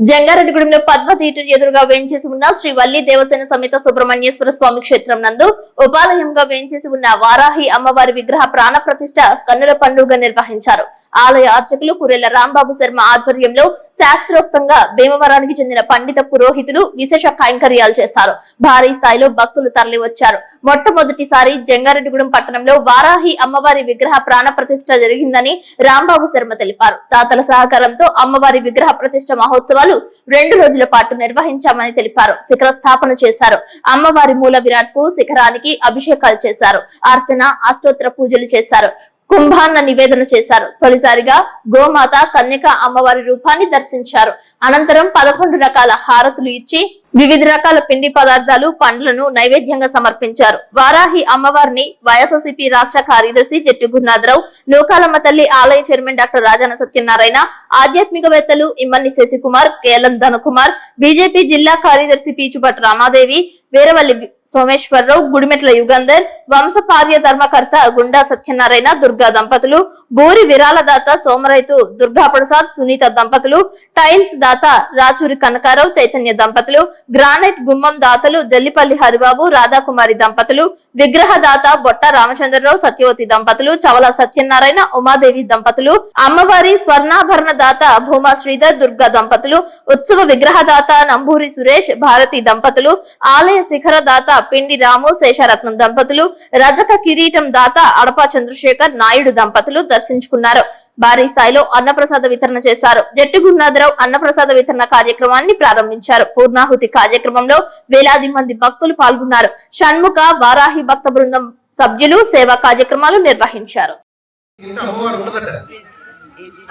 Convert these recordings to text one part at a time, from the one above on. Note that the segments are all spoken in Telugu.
జంగారెడ్డిగూడెంలో పద్మ థియేటర్ ఎదురుగా వేంచేసి ఉన్న శ్రీ వల్లి దేవసేన సమేత సుబ్రహ్మణ్యేశ్వర స్వామి క్షేత్రం నందు ఉపాలయంగా వేంచేసి ఉన్న వారాహి అమ్మవారి విగ్రహ ప్రాణ ప్రతిష్ఠ కన్నుల పండుగ నిర్వహించారు. ఆలయ అర్చకులు కురెల్ల రాంబాబు శర్మ ఆధ్వర్యంలో శాస్త్రోక్తంగా భీమవరానికి చెందిన పండిత పురోహితులు విశేష కైంకర్యాలు చేశారు. భారీ స్థాయిలో భక్తులు తరలివచ్చారు. మొట్టమొదటిసారి జంగారెడ్డిగూడెం పట్టణంలో వారాహి అమ్మవారి విగ్రహ ప్రాణ ప్రతిష్ట జరిగిందని రాంబాబు శర్మ తెలిపారు. దాతల సహకారంతో అమ్మవారి విగ్రహ ప్రతిష్ట మహోత్సవాలు రెండు రోజుల పాటు నిర్వహించామని తెలిపారు. శిఖర స్థాపన చేశారు. అమ్మవారి మూల విరాట్కు శిఖరానికి అభిషేకాలు చేశారు. అర్చన అష్టోత్తర పూజలు చేశారు. కుంభాన్న నివేదన చేశారు. తొలిసారిగా గోమాత కన్యక అమ్మవారి రూపాన్ని దర్శించారు. అనంతరం పదకొండు రకాల హారతులు ఇచ్చి వివిధ రకాల పిండి పదార్థాలు పండ్లను నైవేద్యంగా సమర్పించారు. వారాహి అమ్మవారిని వైఎస్ఎస్సిపి రాష్ట్ర కార్యదర్శి జట్టు గురునాథరావు నూకాలమ్మ తల్లి ఆలయ చైర్మన్ డాక్టర్ రాజాన సత్యనారాయణ ఆధ్యాత్మికవేత్తలు ఇమ్మన్ని శశికుమార్ కేలం ధనకుమార్ బీజేపీ జిల్లా కార్యదర్శి పీచుభట్ రామాదేవి వీరవల్లి సోమేశ్వరరావు గుడిమెట్ల యుగంధర్ వంశపార్య ధర్మకర్త గుండా సత్యనారాయణ దుర్గా దంపతులు బోరి విరాళదాత సోమరైతు దుర్గా ప్రసాద్ సునీత దంపతులు టైల్స్ దాత రాచూరి కనకారావు చైతన్య దంపతులు గ్రానైట్ గుమ్మం దాతలు జల్లిపల్లి హరిబాబు రాధాకుమారి దంపతులు విగ్రహ దాత బొట్ట రామచంద్రరావు సత్యవతి దంపతులు చవల సత్యనారాయణ ఉమాదేవి దంపతులు అమ్మవారి స్వర్ణాభరణ దాత భూమా శ్రీధర్ దుర్గా దంపతులు ఉత్సవ విగ్రహ దాత నంబూరి సురేష్ భారతి దంపతులు ఆలయ శిఖర దాత పిండి రాము శేషరత్నం దంపతులు రజక కిరీటం దాత అడపా చంద్రశేఖర్ నాయుడు దంపతులు దర్శించుకున్నారు. భారీ స్థాయిలో అన్నప్రసాద వితరణ చేశారు. జట్టు గురునాథరావు అన్నప్రసాద వితరణ కార్యక్రమాన్ని ప్రారంభించారు. పూర్ణాహుతి కార్యక్రమంలో వేలాది మంది భక్తులు పాల్గొన్నారు. షణ్ముఖ వారాహి భక్త బృందం సభ్యులు సేవా కార్యక్రమాలు నిర్వహించారు.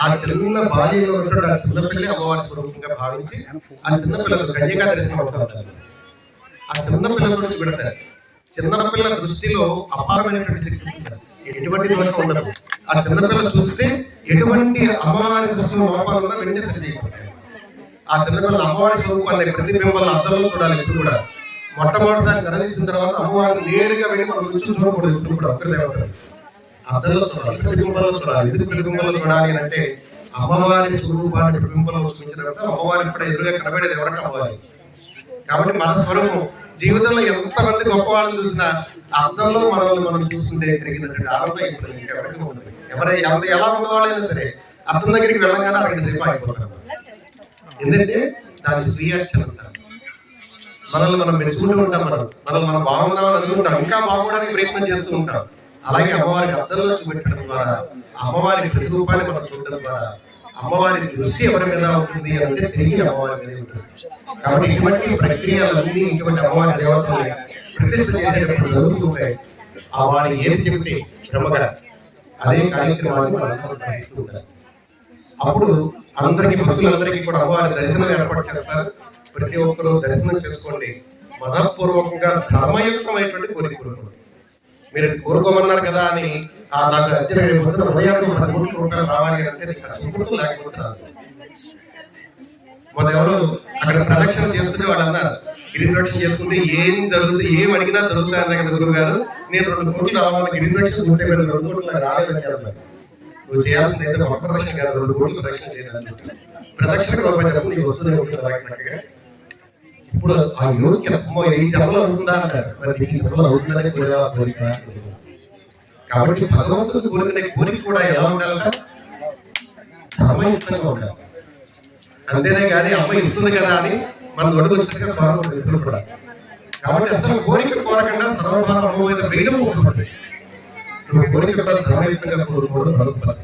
ఆ చిన్న బాల్యంలో ఉన్నటువంటి ఆ చిన్నపిల్లి అమ్మవారి స్వరూపంగా భావించి ఆ చిన్నపిల్లలు కన్యగా దర్శనం అవుతారు ఆ చిన్నపిల్లల గురించి పెడతారు చిన్నపిల్లల దృష్టిలో అపారమైనటువంటి శక్తి ఎటువంటి దోషం ఉండదు. ఆ చిన్నపిల్లలు చూస్తే ఎటువంటి అమ్మవారి దృష్టిలో లోపాలు ఉన్నా వెంటనే సరి ఆ చిన్నపిల్లల అమ్మవారి స్వరూపాన్ని ప్రతిబింబాలను అర్థంలో చూడాలి ఎప్పుడు కూడా. మొట్టమొదటిసారి తెరదీసిన తర్వాత అమ్మవారిని నేరుగా వెళ్ళి మనం నుంచి చూడకూడదు ఎప్పుడు కూడా ఒక్కరిదే దేవత అద్దంలో చూడాలి ప్రతిబింబంలో చూడాలి. ఎందుకు ప్రతిబింబంలో చూడాలి అంటే అమ్మవారి స్వరూపాన్ని ప్రతిబింబంలో చూపించిన తర్వాత అమ్మవారి ఇప్పుడు ఎదురుగా కనబడేది ఎవరంటే అమ్మవారి. కాబట్టి మన స్వరూపం జీవితంలో ఎంతమంది గొప్ప వాళ్ళని చూసినా అందంలో మనల్ని మనం చూస్తుంటే కలిగినటువంటి ఆనందం ఎవరికి ఉండదు ఎవరై ఎవరి ఎలా ఉన్నవాళ్ళైనా సరే అర్థం దగ్గరికి వెళ్ళగానే అక్కడ సేపు అయిపోతారు ఎందుకంటే దాని స్వీయార్చన అంటారు. మనల్ని మనం మెచ్చుకుంటూ ఉంటాం మనం. మనల్ని మనం బాగుందామని అనుకుంటాం. ఇంకా బాగోవడానికి ప్రయత్నం చేస్తూ ఉంటాం. అలాగే అమ్మవారికి అర్థంలో చూపెట్టడం ద్వారా అమ్మవారి ప్రతిరూపాన్ని మనం చూడడం ద్వారా అమ్మవారి దృష్టి ఎవరి మీద ఉంటుంది? అంటే తిరిగి అమ్మవారి మీద ఉంటుంది. కాబట్టి ఇటువంటి ప్రక్రియలన్నీ ఇటువంటి అమ్మవారి దేవతలు ప్రతిష్ట చేసేటప్పుడు జరుగుతూ ఉంటాయి. ఆ వారి ఏది చెబితే బ్రహ్మగారు అదే కార్యక్రమాన్ని మనందరం గ్రహిస్తూ ఉంటారు. అప్పుడు అందరికీ భక్తులందరికీ కూడా అమ్మవారి దర్శనం ఏర్పాటు చేస్తారు. ప్రతి ఒక్కరు దర్శనం చేసుకోండి. మతపూర్వకంగా ధర్మయుక్తమైనటువంటి కోరిక కోరుకోండి మీరు ఇది కోరుకోమన్నారు కదా అని నాకు అర్జున పొద్దున పది కోట్ల రూపాయలు రావాలి అంటే నీకు ఆ సుకృతం లేకపోతే ఎవరు అక్కడ ప్రదక్షిణ చేస్తుంటే వాళ్ళు అన్నారు గిరిప్రదక్షిణ చేస్తుంటే ఏం జరుగుతుంది ఏం అడిగినా జరుగుతుంది కదా గురువు గారు. నేను రెండు కోట్లు రావాలి గిరిప్రదక్షిణ ఉంటే మీరు రెండు కోట్లు రాలేదని కదా నువ్వు చేయాల్సింది అయితే ఒక ప్రదక్షిణ కాదు రెండు కోట్లు ప్రదక్షిణ చేయాలని ప్రదక్షిణ రూపాయి నీకు వస్తుంది చక్కగా. ఇప్పుడు ఆ యోగి అమ్మో ఈ జన్మలో అవుతుందా అంటారు మరి నీకు ఈ జన్మలో అవుతుందని కూడా కోరిక కాబట్టి భగవంతుడు కోరిక కోరిక కూడా ఎలా ఉండాలంట? ధర్మయుక్తంగా ఉండాలి. అంతేనే కానీ అమ్మ ఇస్తుంది కదా అని మన ఒడుగు వచ్చిన కోరకూడదు ఎప్పుడు కూడా. కాబట్టి అసలు కోరిక కోరకుండా సర్వభావ మీద వేయడం ఒకటి కోరిక ధర్మయుక్తంగా కోరుకోవడం మరొక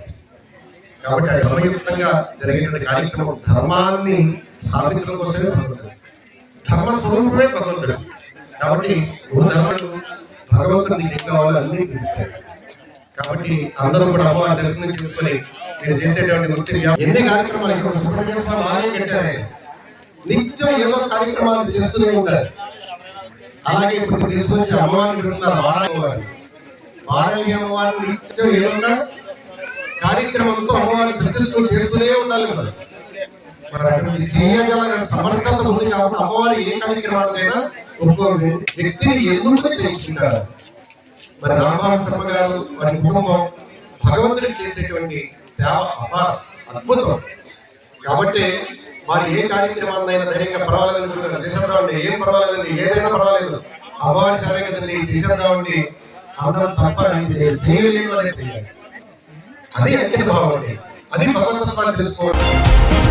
కాబట్టి ఆ ధర్మయుక్తంగా జరిగినటువంటి కార్యక్రమం ధర్మాన్ని స్థాపించడం కోసమే ధర్మస్వరూపమే భగవంతుడు కాబట్టి ఓ భగవంతుడు ఏం కావాలో అన్ని తీస్తాడు కాబట్టి అందరూ కూడా అమ్మ దర్శనం చేసుకొని నేను చేసేటువంటి వృత్తి ఎన్ని కార్యక్రమాలు ఇక్కడ సుబ్రహ్మణ్య స్వామి ఆలయం కట్టారే నిత్యం ఏదో కార్యక్రమాలు చేస్తూనే ఉంటారు. అలాగే ఇప్పుడు తీసుకొచ్చి అమ్మవారిని పెడుతున్నారు వారాయమ్మవారు వారాయమ్మవారు నిత్యం ఏదో కార్యక్రమంతో అమ్మవారిని సంతృష్టులు చేస్తూనే ఉండాలి కదా. మరి మరి అటువంటి చేయగల సమర్థత ఉంది కాబట్టి అమ్మవారు ఏ కార్యక్రమాలకైనా ఒక్కో వ్యక్తిని ఎందుకు చేయించుకుంటారు. మరి రామబాబు శర్మ గారు వారి కుటుంబం భగవంతుడికి చేసేటువంటి సేవ అపార అద్భుతం. కాబట్టి వారు ఏ కార్యక్రమాలైనా ధైర్యంగా పర్వాలేదు అనుకుంటారు ఏం పర్వాలేదండి ఏదైనా పర్వాలేదు. అమ్మవారి సేవ కదండి చేసేద్దామండి అందరం తప్ప ఇది అనేది తెలియాలి అది అంకిత భావం అండి అది భగవంతుని తెలుసుకోవాలి.